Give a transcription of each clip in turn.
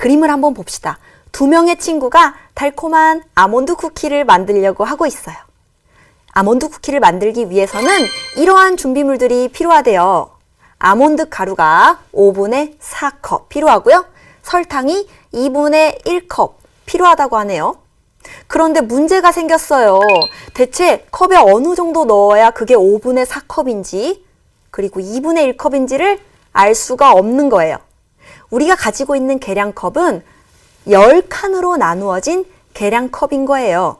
그림을 한번 봅시다. 두 명의 친구가 달콤한 아몬드 쿠키를 만들려고 하고 있어요. 아몬드 쿠키를 만들기 위해서는 이러한 준비물들이 필요하대요. 아몬드 가루가 5분의 4컵 필요하고요. 설탕이 2분의 1컵 필요하다고 하네요. 그런데 문제가 생겼어요. 대체 컵에 어느 정도 넣어야 그게 5분의 4컵인지 그리고 2분의 1컵인지를 알 수가 없는 거예요. 우리가 가지고 있는 계량컵은 10칸으로 나누어진 계량컵인 거예요.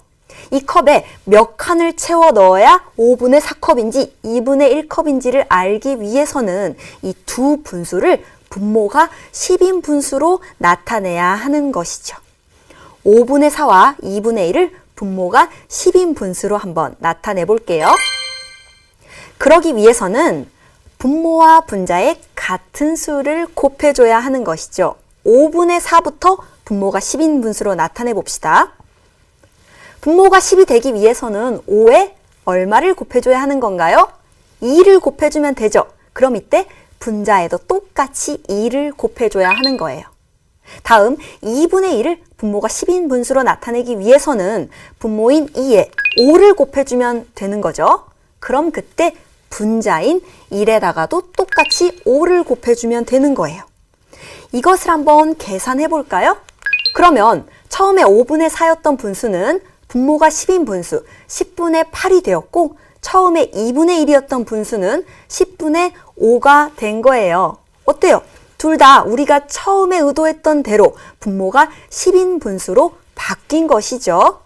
이 컵에 몇 칸을 채워 넣어야 5분의 4컵인지 2분의 1컵인지를 알기 위해서는 이 두 분수를 분모가 10인 분수로 나타내야 하는 것이죠. 5분의 4와 2분의 1을 분모가 10인 분수로 한번 나타내 볼게요. 그러기 위해서는 분모와 분자의 같은 수를 곱해줘야 하는 것이죠. 5분의 4부터 분모가 10인 분수로 나타내 봅시다. 분모가 10이 되기 위해서는 5에 얼마를 곱해줘야 하는 건가요? 2를 곱해주면 되죠. 그럼 이때 분자에도 똑같이 2를 곱해줘야 하는 거예요. 다음 2분의 1을 분모가 10인 분수로 나타내기 위해서는 분모인 2에 5를 곱해주면 되는 거죠. 그럼 그때 분자인 1에다가도 똑같이 5를 곱해주면 되는 거예요. 이것을 한번 계산해 볼까요? 그러면 처음에 5분의 4였던 분수는 분모가 10인 분수 10분의 8이 되었고 처음에 2분의 1이었던 분수는 10분의 5가 된 거예요. 어때요? 둘 다 우리가 처음에 의도했던 대로 분모가 10인 분수로 바뀐 것이죠.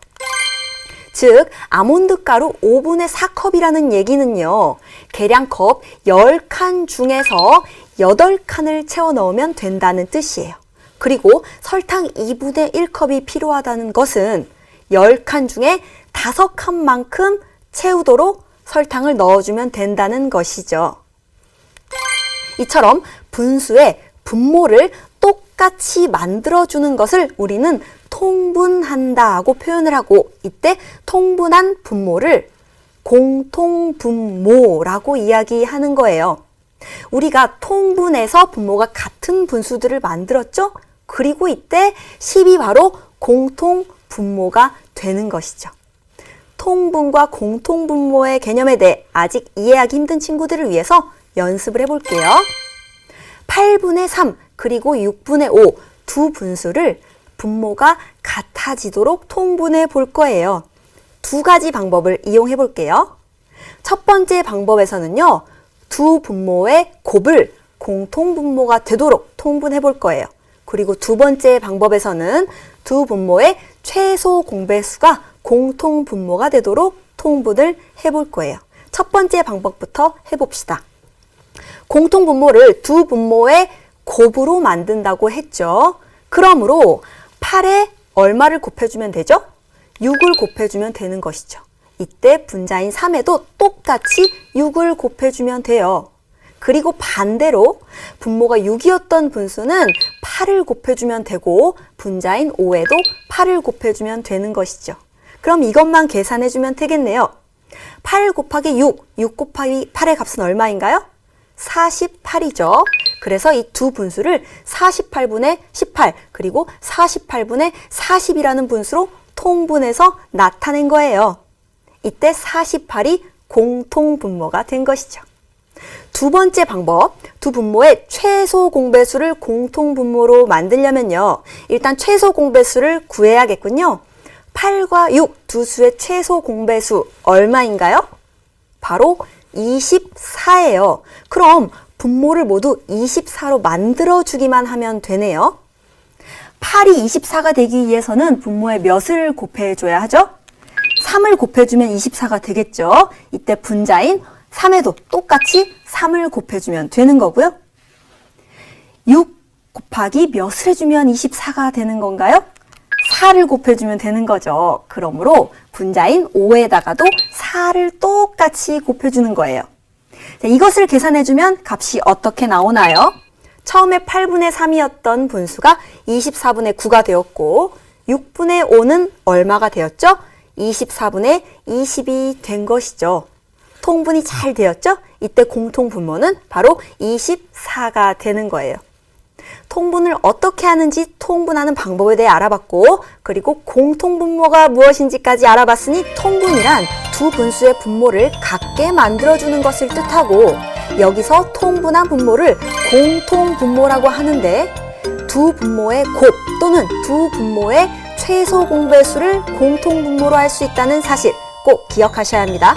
즉 아몬드 가루 5분의 4컵이라는 얘기는요. 계량컵 10칸 중에서 8칸을 채워 넣으면 된다는 뜻이에요. 그리고 설탕 2분의 1컵이 필요하다는 것은 10칸 중에 5칸만큼 채우도록 설탕을 넣어주면 된다는 것이죠. 이처럼 분수의 분모를 똑같이 만들어주는 것을 우리는 통분한다고 표현을 하고 이때 통분한 분모를 공통분모라고 이야기하는 거예요. 우리가 통분해서 분모가 같은 분수들을 만들었죠? 그리고 이때 10이 바로 공통분모가 되는 것이죠. 통분과 공통분모의 개념에 대해 아직 이해하기 힘든 친구들을 위해서 연습을 해볼게요. 8분의 3 그리고 6분의 5 두 분수를 분모가 같아지도록 통분해 볼 거예요. 두 가지 방법을 이용해 볼게요. 첫 번째 방법에서는요, 두 분모의 곱을 공통분모가 되도록 통분해 볼 거예요. 그리고 두 번째 방법에서는 두 분모의 최소 공배수가 공통분모가 되도록 통분을 해 볼 거예요. 첫 번째 방법부터 해봅시다. 공통분모를 두 분모의 곱으로 만든다고 했죠. 그러므로 8에 얼마를 곱해주면 되죠? 6을 곱해주면 되는 것이죠. 이때 분자인 3에도 똑같이 6을 곱해주면 돼요. 그리고 반대로 분모가 6이었던 분수는 8을 곱해주면 되고 분자인 5에도 8을 곱해주면 되는 것이죠. 그럼 이것만 계산해주면 되겠네요. 8 곱하기 6, 6 곱하기 8의 값은 얼마인가요? 48이죠. 그래서 이 두 분수를 48분의 18 그리고 48분의 40이라는 분수로 통분해서 나타낸 거예요. 이때 48이 공통분모가 된 것이죠. 두 번째 방법, 두 분모의 최소 공배수를 공통분모로 만들려면요. 일단 최소 공배수를 구해야겠군요. 8과 6 두 수의 최소 공배수 얼마인가요? 바로 24예요. 그럼 분모를 모두 24로 만들어주기만 하면 되네요. 8이 24가 되기 위해서는 분모의 몇을 곱해줘야 하죠? 3을 곱해주면 24가 되겠죠. 이때 분자인 3에도 똑같이 3을 곱해주면 되는 거고요. 6 곱하기 몇을 해주면 24가 되는 건가요? 4를 곱해주면 되는 거죠. 그러므로 분자인 5에다가도 4를 똑같이 곱해주는 거예요. 자, 이것을 계산해주면 값이 어떻게 나오나요? 처음에 8분의 3이었던 분수가 24분의 9가 되었고 6분의 5는 얼마가 되었죠? 24분의 20이 된 것이죠. 통분이 잘 되었죠? 이때 공통분모는 바로 24가 되는 거예요. 통분을 어떻게 하는지 통분하는 방법에 대해 알아봤고, 그리고 공통분모가 무엇인지까지 알아봤으니 통분이란 두 분수의 분모를 같게 만들어주는 것을 뜻하고, 여기서 통분한 분모를 공통분모라고 하는데, 두 분모의 곱 또는 두 분모의 최소 공배수를 공통분모로 할 수 있다는 사실 꼭 기억하셔야 합니다.